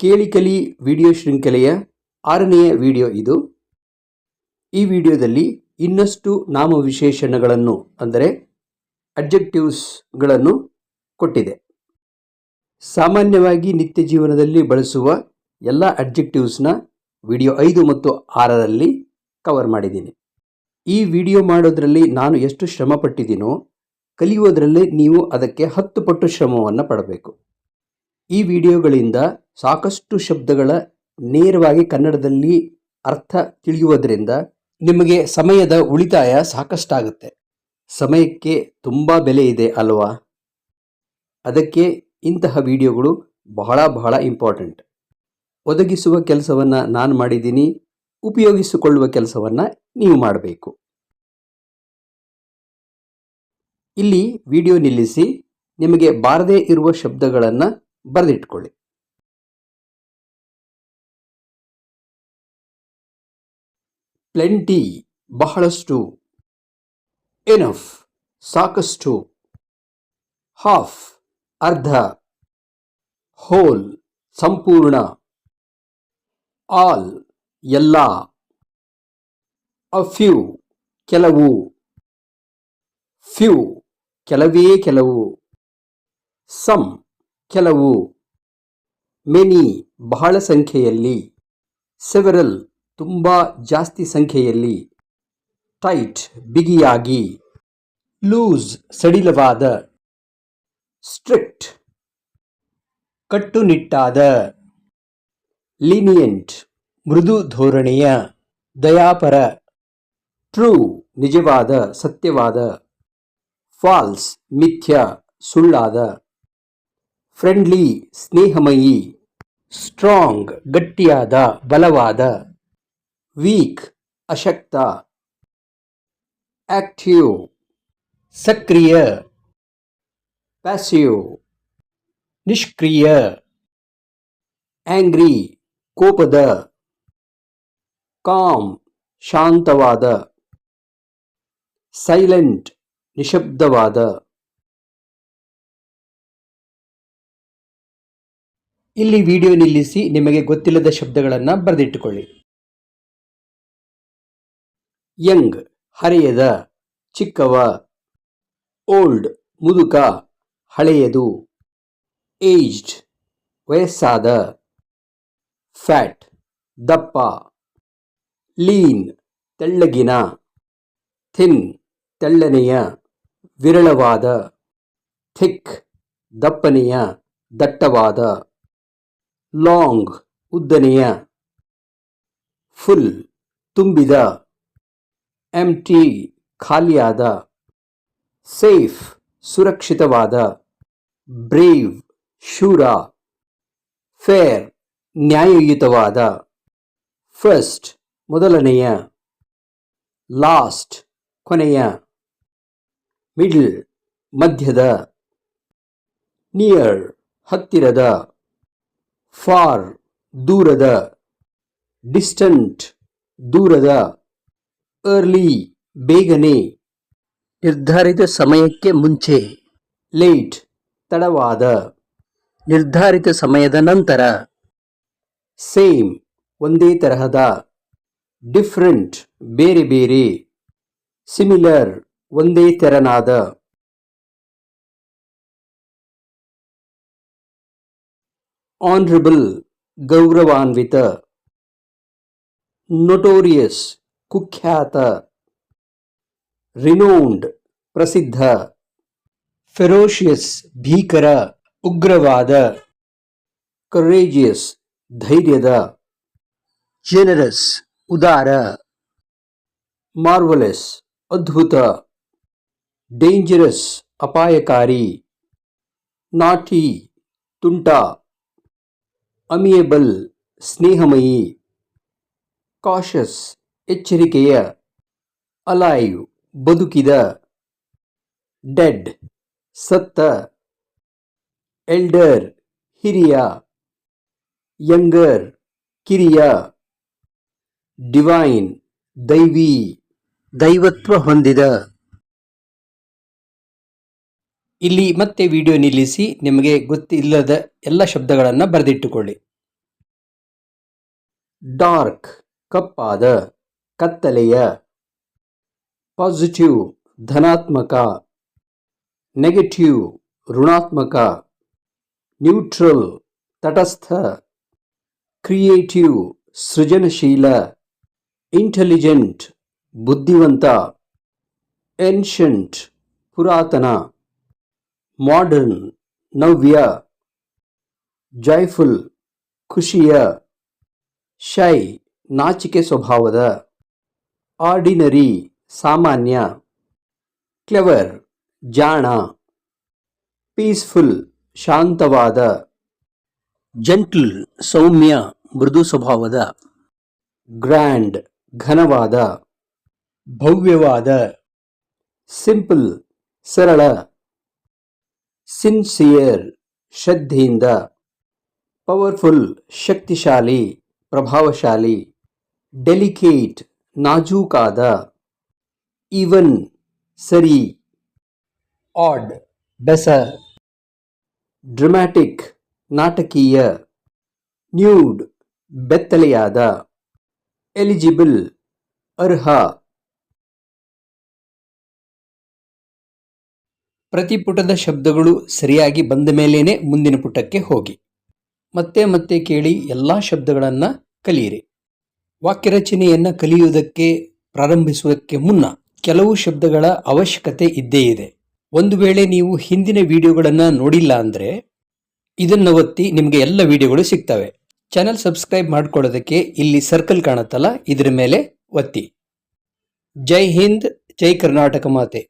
ಕೇಳಿ ಕಲಿ ವಿಡಿಯೋ ಶೃಂಖಲೆಯ ಆರನೆಯ ವಿಡಿಯೋ ಇದು. ಈ ವಿಡಿಯೋದಲ್ಲಿ ಇನ್ನಷ್ಟು ನಾಮವಿಶೇಷಣಗಳನ್ನು, ಅಂದರೆ ಅಡ್ಜೆಕ್ಟಿವ್ಸ್ಗಳನ್ನು ಕೊಟ್ಟಿದೆ. ಸಾಮಾನ್ಯವಾಗಿ ನಿತ್ಯ ಜೀವನದಲ್ಲಿ ಬಳಸುವ ಎಲ್ಲ ಅಡ್ಜೆಕ್ಟಿವ್ಸ್ನ ವಿಡಿಯೋ ಐದು ಮತ್ತು ಆರರಲ್ಲಿ ಕವರ್ ಮಾಡಿದ್ದೀನಿ. ಈ ವಿಡಿಯೋ ಮಾಡೋದರಲ್ಲಿ ನಾನು ಎಷ್ಟು ಶ್ರಮಪಟ್ಟಿದ್ದೀನೋ ಪಟ್ಟಿದ್ದೀನೋ ಕಲಿಯೋದ್ರಲ್ಲಿ ನೀವು ಅದಕ್ಕೆ ಹತ್ತು ಪಟ್ಟು ಶ್ರಮವನ್ನು ಪಡಬೇಕು. ಈ ವಿಡಿಯೋಗಳಿಂದ ಸಾಕಷ್ಟು ಶಬ್ದಗಳ ನೇರವಾಗಿ ಕನ್ನಡದಲ್ಲಿ ಅರ್ಥ ತಿಳಿಯುವುದರಿಂದ ನಿಮಗೆ ಸಮಯದ ಉಳಿತಾಯ ಸಾಕಷ್ಟಾಗುತ್ತೆ. ಸಮಯಕ್ಕೆ ತುಂಬ ಬೆಲೆ ಇದೆ ಅಲ್ವಾ? ಅದಕ್ಕೆ ಇಂತಹ ವಿಡಿಯೋಗಳು ಬಹಳ ಬಹಳ ಇಂಪಾರ್ಟೆಂಟ್. ಒದಗಿಸುವ ಕೆಲಸವನ್ನು ನಾನು ಮಾಡಿದ್ದೀನಿ, ಉಪಯೋಗಿಸಿಕೊಳ್ಳುವ ಕೆಲಸವನ್ನು ನೀವು ಮಾಡಬೇಕು. ಇಲ್ಲಿ ವಿಡಿಯೋ ನಿಲ್ಲಿಸಿ, ನಿಮಗೆ ಬಾರದೇ ಇರುವ ಶಬ್ದಗಳನ್ನು ಬರೆದಿಟ್ಕೊಳ್ಳಿ. ಪ್ಲೆಂಟಿ ಬಹಳಷ್ಟು ಎನಫ್ ಸಾಕಷ್ಟು ಹಾಫ್ ಅರ್ಧ ಹೋಲ್ ಸಂಪೂರ್ಣ ಆಲ್ ಎಲ್ಲ ಅ ಫ್ಯೂ ಕೆಲವು ಫ್ಯೂ ಕೆಲವೇ ಕೆಲವು ಸಮ್ ಕೆಲವು ಮೆನಿ ಬಹಳ ಸಂಖ್ಯೆಯಲ್ಲಿ ಸೆವೆರಲ್ ತುಂಬ ಜಾಸ್ತಿ ಸಂಖ್ಯೆಯಲ್ಲಿ ಟೈಟ್ ಬಿಗಿಯಾಗಿ ಲೂಸ್ ಸಡಿಲವಾದ ಸ್ಟ್ರಿಕ್ಟ್ ಕಟ್ಟುನಿಟ್ಟಾದ ಲೀನಿಯಂಟ್ ಮೃದು ಧೋರಣೆಯ, ದಯಾಪರ ಟ್ರೂ ನಿಜವಾದ, ಸತ್ಯವಾದ ಫಾಲ್ಸ್ ಮಿಥ್ಯ, ಸುಳ್ಳಾದ. ಫ್ರೆಂಡ್ಲಿ ಸ್ನೇಹಮಯಿ ಸ್ಟ್ರಾಂಗ್ ಗಟ್ಟಿಯಾದ, ಬಲವಾದ ವೀಕ್ ಅಶಕ್ತ ಆಕ್ಟಿವ್ ಸಕ್ರಿಯ ಪ್ಯಾಸಿವ್ ನಿಷ್ಕ್ರಿಯ ಆಂಗ್ರಿ ಕೋಪದ ಕಾಮ್ ಶಾಂತವಾದ ಸೈಲೆಂಟ್ ನಿಶಬ್ದವಾದ. ಇಲ್ಲಿ ವಿಡಿಯೋ ನಿಲ್ಲಿಸಿ ನಿಮಗೆ ಗೊತ್ತಿಲ್ಲದ ಶಬ್ದಗಳನ್ನು ಬರೆದಿಟ್ಟುಕೊಳ್ಳಿ. ಯಂಗ್, ಹರೆಯದ, ಚಿಕ್ಕವ, ಓಲ್ಡ್, ಮುದುಕ, ಹಳೆಯದು, ಏಜ್ಡ್, ವಯಸ್ಸಾದ, ಫ್ಯಾಟ್, ದಪ್ಪ, ಲೀನ್, ತೆಳ್ಳಗಿನ, ಥಿನ್, ತೆಳ್ಳನೆಯ, ವಿರಳವಾದ, ಥಿಕ್, ದಪ್ಪನೆಯ, ದಟ್ಟವಾದ. ಲಾಂಗ್, ಉದ್ದನೆಯ. ಫುಲ್, ತುಂಬಿದ. ಎಂಟಿ ಖಾಲಿಯಾದ. ಸೇಫ್, ಸುರಕ್ಷಿತವಾದ. ಬ್ರೇವ್, ಶೂರ. ಫೇರ್, ನ್ಯಾಯಯುತವಾದ. ಫಸ್ಟ್, ಮೊದಲನೆಯ. ಲಾಸ್ಟ್, ಕೊನೆಯ. ಮಿಡ್ಲ್, ಮಧ್ಯದ. ನಿಯರ್, ಹತ್ತಿರದ. ಫಾರ್ ದೂರದ, ಡಿಸ್ಟಂಟ್ ದೂರದ, ಅರ್ಲಿ ಬೇಗನೆ ನಿರ್ಧಾರಿತ ಸಮಯಕ್ಕೆ ಮುಂಚೆ, ಲೇಟ್ ತಡವಾದ ನಿರ್ಧಾರಿತ ಸಮಯದ ನಂತರ, ಸೇಮ್ ಒಂದೇ ತರಹದ, ಡಿಫ್ರೆಂಟ್ ಬೇರೆ ಬೇರೆ, ಸಿಮಿಲರ್ ಒಂದೇ ತೆರನಾದ ಆನರಬಲ್ ಗೌರವಾನ್ವಿತ ನೊಟೋರಿಯಸ್ ಕುಖ್ಯಾತ ರಿನೋನ್ಡ್ ಪ್ರಸಿದ್ಧ ಫೆರೋಷಿಯಸ್ ಭೀಕರ ಉಗ್ರವಾದ ಕರೇಜಿಯಸ್ ಧೈರ್ಯದ ಜನರಸ್ ಉದಾರ ಮಾರ್ವಲೆಸ್ ಅದ್ಭುತ ಡೇಂಜರಸ್ ಅಪಾಯಕಾರಿ ನಾಟಿ ತುಂಟ ಅಮಿಯಬಲ್, ಸ್ನೇಹಮಯಿ, ಕಾಷಸ್, ಎಚ್ಚರಿಕೆಯ ಅಲೈವ್ ಬದುಕಿದ ಡೆಡ್, ಸತ್ತ ಎಲ್ಡರ್, ಹಿರಿಯ, ಯಂಗರ್, ಕಿರಿಯ, ಡಿವೈನ್, ದೈವಿ, ದೈವತ್ವ ಹೊಂದಿದ ಇಲ್ಲಿ ಮತ್ತೆ ವಿಡಿಯೋ ನಿಲ್ಲಿಸಿ ನಿಮಗೆ ಗೊತ್ತಿಲ್ಲದ ಎಲ್ಲ ಶಬ್ದಗಳನ್ನು ಬರೆದಿಟ್ಟುಕೊಳ್ಳಿ. ಡಾರ್ಕ್ ಕಪ್ಪಾದ, ಕತ್ತಲೆಯ ಪಾಸಿಟಿವ್ ಧನಾತ್ಮಕ ನೆಗೆಟಿವ್ ಋಣಾತ್ಮಕ ನ್ಯೂಟ್ರಲ್ ತಟಸ್ಥ ಕ್ರಿಯೇಟಿವ್ ಸೃಜನಶೀಲ ಇಂಟೆಲಿಜೆಂಟ್ ಬುದ್ಧಿವಂತ ಎನ್ಷಂಟ್ ಪುರಾತನ. ಮಾಡರ್ನ್ ನವ್ಯ ಜಾಯ್ಫುಲ್ ಖುಷಿಯ ಶೈ ನಾಚಿಕೆ ಸ್ವಭಾವದ ಆರ್ಡಿನರಿ ಸಾಮಾನ್ಯ ಕ್ಲೆವರ್ ಜಾಣ ಪೀಸ್ಫುಲ್ ಶಾಂತವಾದ ಜಂಟಲ್ ಸೌಮ್ಯ, ಮೃದು ಸ್ವಭಾವದ ಗ್ರ್ಯಾಂಡ್ ಘನವಾದ, ಭವ್ಯವಾದ ಸಿಂಪಲ್ ಸರಳ ಸಿನ್ಸಿಯರ್ ಶ್ರದ್ಧೆಯಿಂದ ಪವರ್ಫುಲ್, ಶಕ್ತಿಶಾಲಿ, ಪ್ರಭಾವಶಾಲಿ, ಡೆಲಿಕೇಟ್, ನಾಜೂಕಾದ ಈವನ್ ಸರಿ, ಆಡ್ ಬೆಸ ಡ್ರಮ್ಯಾಟಿಕ್ ನಾಟಕೀಯ, ನ್ಯೂಡ್, ಬೆತ್ತಲೆಯಾದ, ಎಲಿಜಿಬಲ್, ಅರ್ಹ ಪ್ರತಿ ಪುಟದ ಶಬ್ದಗಳು ಸರಿಯಾಗಿ ಬಂದ ಮೇಲೇನೆ ಮುಂದಿನ ಪುಟಕ್ಕೆ ಹೋಗಿ. ಮತ್ತೆ ಮತ್ತೆ ಕೇಳಿ ಎಲ್ಲ ಶಬ್ದಗಳನ್ನು ಕಲಿಯಿರಿ. ವಾಕ್ಯರಚನೆಯನ್ನು ಕಲಿಯುವುದಕ್ಕೆ ಪ್ರಾರಂಭಿಸುವುದಕ್ಕೆ ಮುನ್ನ ಕೆಲವು ಶಬ್ದಗಳ ಅವಶ್ಯಕತೆ ಇದ್ದೇ ಇದೆ. ಒಂದು ವೇಳೆ ನೀವು ಹಿಂದಿನ ವಿಡಿಯೋಗಳನ್ನು ನೋಡಿಲ್ಲ ಅಂದರೆ ಇದನ್ನು ಒತ್ತಿ ನಿಮಗೆ ಎಲ್ಲ ವಿಡಿಯೋಗಳು ಸಿಗ್ತವೆ. ಚಾನಲ್ ಸಬ್ಸ್ಕ್ರೈಬ್ ಮಾಡ್ಕೊಳ್ಳೋದಕ್ಕೆ ಇಲ್ಲಿ ಸರ್ಕಲ್ ಕಾಣುತ್ತಲ್ಲ, ಇದರ ಮೇಲೆ ಒತ್ತಿ. ಜೈ ಹಿಂದ್, ಜೈ ಕರ್ನಾಟಕ ಮಾತೆ.